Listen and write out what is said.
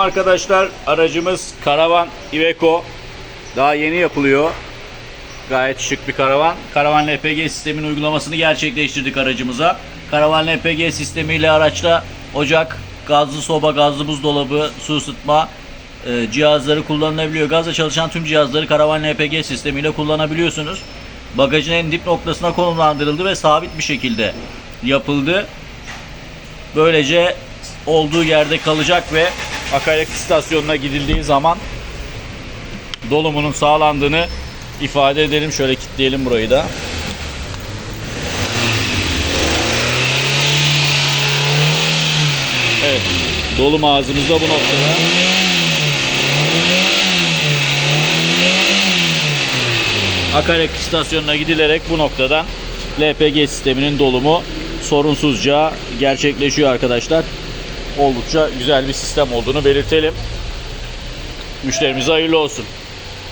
arkadaşlar. Aracımız Karavan Iveco. Daha yeni yapılıyor. Gayet şık bir karavan. Karavan LPG sistemin uygulamasını gerçekleştirdik aracımıza. Karavan LPG sistemiyle araçta ocak, gazlı soba, gazlı buzdolabı, su ısıtma e, cihazları kullanılabiliyor. Gazla çalışan tüm cihazları Karavan LPG sistemiyle kullanabiliyorsunuz. Bagajın en dip noktasına konumlandırıldı ve sabit bir şekilde yapıldı. Böylece olduğu yerde kalacak ve akaryakıt istasyonuna gidildiği zaman dolumunun sağlandığını ifade edelim. Şöyle kilitleyelim burayı da. Evet. Dolum ağzımız da bu noktada. Akaryakıt istasyonuna gidilerek bu noktadan LPG sisteminin dolumu sorunsuzca gerçekleşiyor arkadaşlar. Oldukça güzel bir sistem olduğunu belirtelim. Müşterimize hayırlı olsun.